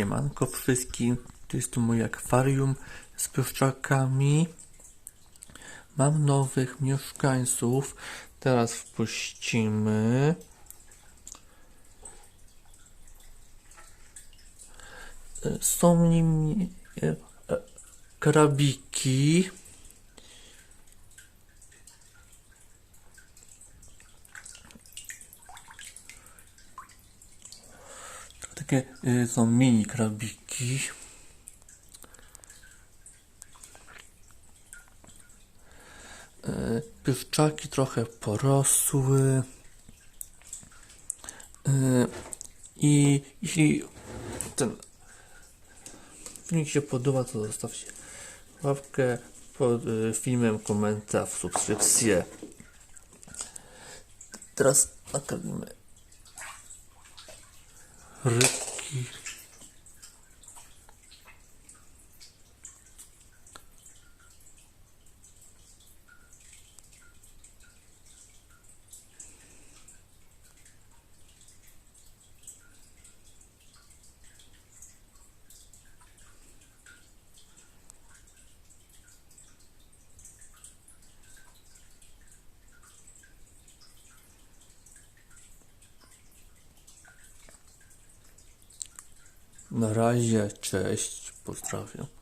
Siemanko wszystkim, to jest tu moje akwarium z pluszczakami. Mam nowych mieszkańców, teraz wpuścimy. E, Są nimi e, e, krabiki. Takie y, są mini krabiki. Y, Pieszczaki trochę porosły. Y, I jeśli ten filmik się podoba, to zostawcie łapkę pod y, filmem, komentarz, subskrypcję. Teraz nakarmimy рибки. Na razie, cześć, pozdrawiam.